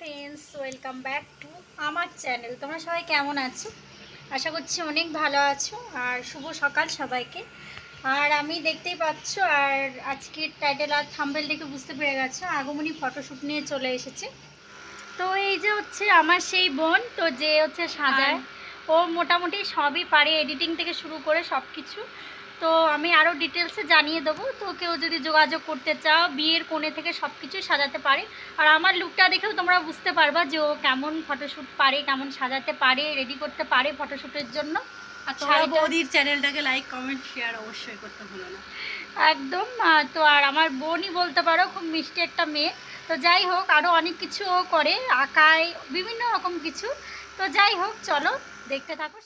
Friends welcome back to আমার channel তোমরা সবাই কেমন আছো? আশা করছি অনেক ভালো আছো। আর শুভ সকাল সবাইকে। আর আমি দেখতেই পাচ্ছ আর আজকের টাইটেল আর থাম্বেল দেখে বুঝতে পেরে গেছো আগমনী ফটোশ্যুট নিয়ে চলে এসেছে। তো এই যে হচ্ছে আমার সেই বোন তো যে হচ্ছে সাজায় ও মোটামুটি সবই পারে এডিটিং থেকে শুরু করে সব কিছু তো আমি আরও ডিটেলসে জানিয়ে দেবো। তো কেউ যদি যোগাযোগ করতে চাও বিয়ের কোণে থেকে সব কিছুই সাজাতে পারে। আর আমার লুকটা দেখেও তোমরা বুঝতে পারবা যে ও কেমন ফটোশ্যুট পারে কেমন সাজাতে পারে রেডি করতে পারে ফটোশ্যুটের জন্য। আর তোমরা বৌদির চ্যানেলটাকে লাইক কমেন্ট শেয়ার অবশ্যই করতে ভুলো না। একদম তো আর আমার বোনই বলতে পারো খুব মিষ্টি একটা মেয়ে। তো যাই হোক আরও অনেক কিছু ও করে আঁকায় বিভিন্ন রকম কিছু। তো যাই হোক চলো দেখতে থাকো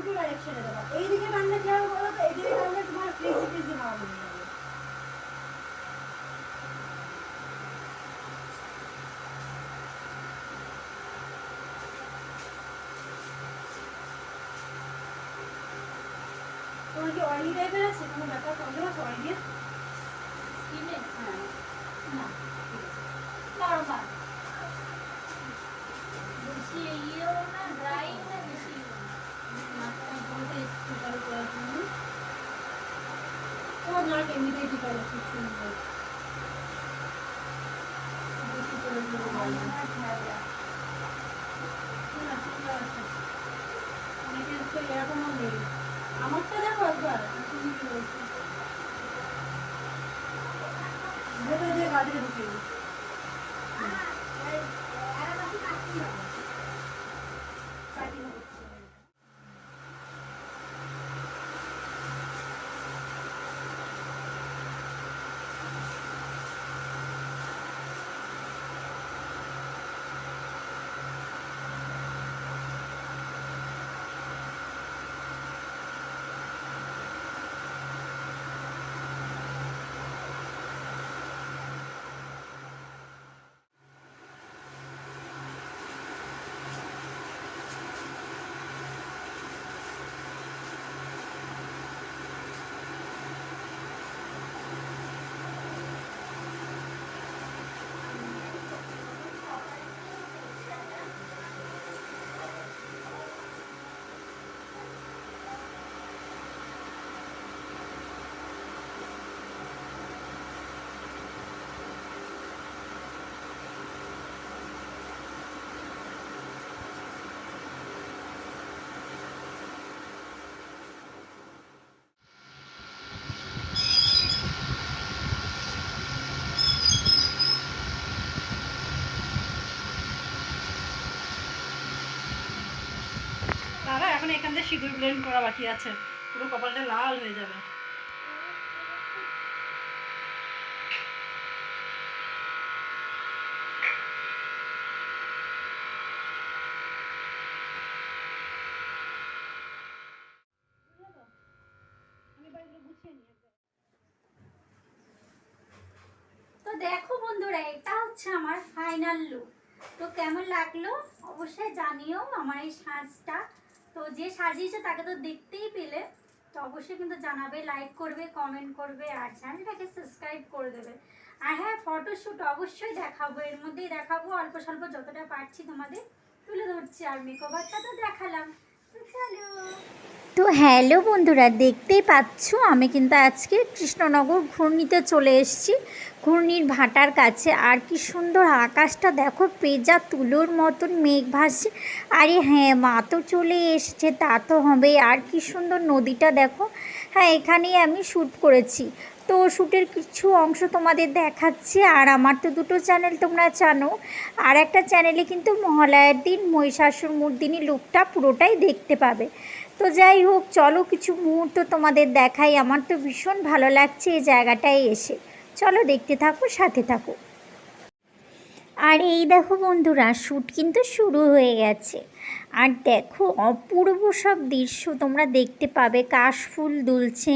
উল্টো ডাইরেকশনে দেবো এইদিকে টানলে কি হবে বলো তো এইদিকে টানলে তোমার ক্রেজি ক্রেজি ভাব হয়ে যাবে তোমার কি অয়েলি টাইপের আছে কোনো ব্যাপার প্রবলেম আছে অয়েলি স্কিনে হ্যাঁ না ঠিক আছে নর্মাল বেশি ইয়েও না ড্রাই না বেশি নাকটা বলতে একটু ভালো করার জন্য তোমার নাক এমনিতেই ঠিক আছে খুব সুন্দর বেশি করে দিলে ভালো। অনেকের তো এরকমও নেই। আমারটা দেখো একবার ভেতরে দিয়ে গাড়ি ঢুকে দিই। কাটিং করছি আমি। বাবা এখন এখান থেকে সিঁদুর ব্লেন্ড করা বাকি আছে। পুরো কপালটা লাল হয়ে যাবে। তো দেখো বন্ধুরা, এটা হচ্ছে আমার ফাইনাল লুক তো কেমন লাগল? অবশ্যই জানিও আমার এই সাজটা। তো যে সাজিয়েছে তাকে তো দেখতেই পেলে। তো অবশ্যই কিন্তু জানাবে লাইক করবে কমেন্ট করবে, আর চ্যানেলটাকে সাবস্ক্রাইব করে দেবে। আর হ্যাঁ ফটোশ্যুট অবশ্যই দেখাবো। এর মধ্যেই দেখাবো। অল্প স্বল্প যতটা পারছি তোমাদের তুলে ধরছি। আর মেকওভারটা তো দেখালাম। তো হ্যালো বন্ধুরা, দেখতেই পাচ্ছ, আমি কিন্তু আজকে কৃষ্ণনগর ঘূর্ণিতে চলে এসেছি, ঘূর্ণির ভাটার কাছে। আর কি সুন্দর আকাশটা, দেখো, পেজা তুলোর মতন মেঘ ভাসছে। আরে হ্যাঁ মা তো চলে এসেছে, তা তো হবে আর কি সুন্দর নদীটা, দেখো। হ্যাঁ এখানেই আমি শ্যুট করেছি। তো শ্যুটের কিছু অংশ তোমাদের দেখাচ্ছি, আর আমার তো দুটো চ্যানেল তোমরা জানো। আর একটা চ্যানেলে কিন্তু মহালয়ার দিন, মহিষাসুর মূর্দিনী লুকটা পুরোটাই দেখতে পাবে। তো যাই হোক, চলো কিছু মুহূর্ত তোমাদের দেখাই। আমার তো ভীষণ ভালো লাগছে এই জায়গাটায় এসে। চলো দেখতে থাকো, সাথে থাকো। আর এই দেখো বন্ধুরা, শ্যুট কিন্তু শুরু হয়ে গেছে। আর দেখো, অপূর্ব সব দৃশ্য তোমরা দেখতে পাবে। কাশফুল দুলছে।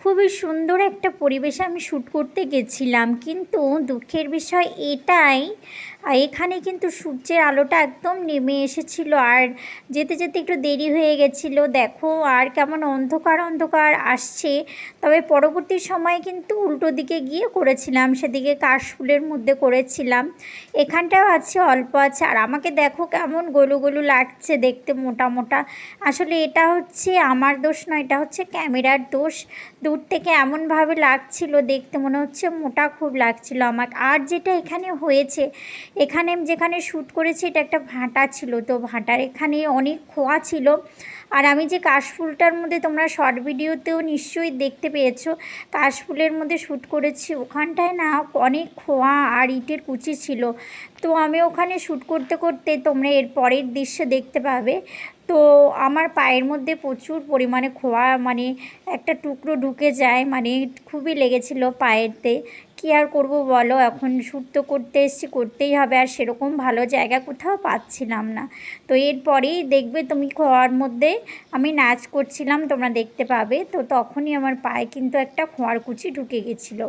খুবই সুন্দর একটা পরিবেশে আমি শ্যুট করতে গেছিলাম। কিন্তু দুঃখের বিষয় এটাই, এখানে কিন্তু সূর্যের আলোটা একদম নেমে এসেছিল। আর যেতে যেতে একটু দেরি হয়ে গেছিল। দেখো, আর কেমন অন্ধকার অন্ধকার আসছে। তবে পরবর্তী সময়ে কিন্তু উল্টো দিকে গিয়ে করেছিলাম। সেদিকে কাশফুলের মধ্যে করেছিলাম। এখানটাও আছে, অল্প আছে। আর আমাকে দেখো কেমন গোলু গোলু লাগছে দেখতে মোটা মোটা আসলে এটা হচ্ছে আমার দোষ নয়, এটা হচ্ছে ক্যামেরার দোষ। দূর থেকে এমনভাবে লাগছিল দেখতে মনে হচ্ছে মোটা খুব লাগছিল আমার আর যেটা এখানে হয়েছে, এখানে যেখানে শ্যুট করেছি এটা একটা ভাঁটা ছিল। তো ভাঁটার এখানে অনেক খোয়া ছিল। আর আমি যে কাশফুলটার মধ্যে তোমরা শর্ট ভিডিওতেও নিশ্চয়ই দেখতে পেয়েছ, কাশফুলের মধ্যে শ্যুট করেছি। ওখানটায় না অনেক খোয়া আর ইটের কুচি ছিল। তো আমি ওখানে শ্যুট করতে করতে তোমরা এর পরের দৃশ্য দেখতে পাবে। তো আমার পায়ের মধ্যে প্রচুর পরিমাণে খোয়া মানে একটা টুকরো ঢুকে যায় মানে খুবই লেগেছিল পায়েতে। কী আর করব বলো? এখন শ্যুট তো করতে এসেছি, করতেই হবে। আর সেরকম ভালো জায়গা কোথাও পাচ্ছিলাম না। তো এরপরেই দেখবে তুমি খোয়ার মধ্যে আমি নাচ করছিলাম, তোমরা দেখতে পাবে। তো তখনই আমার পায়ে কিন্তু একটা খোয়ার কুচি ঢুকে গেছিল।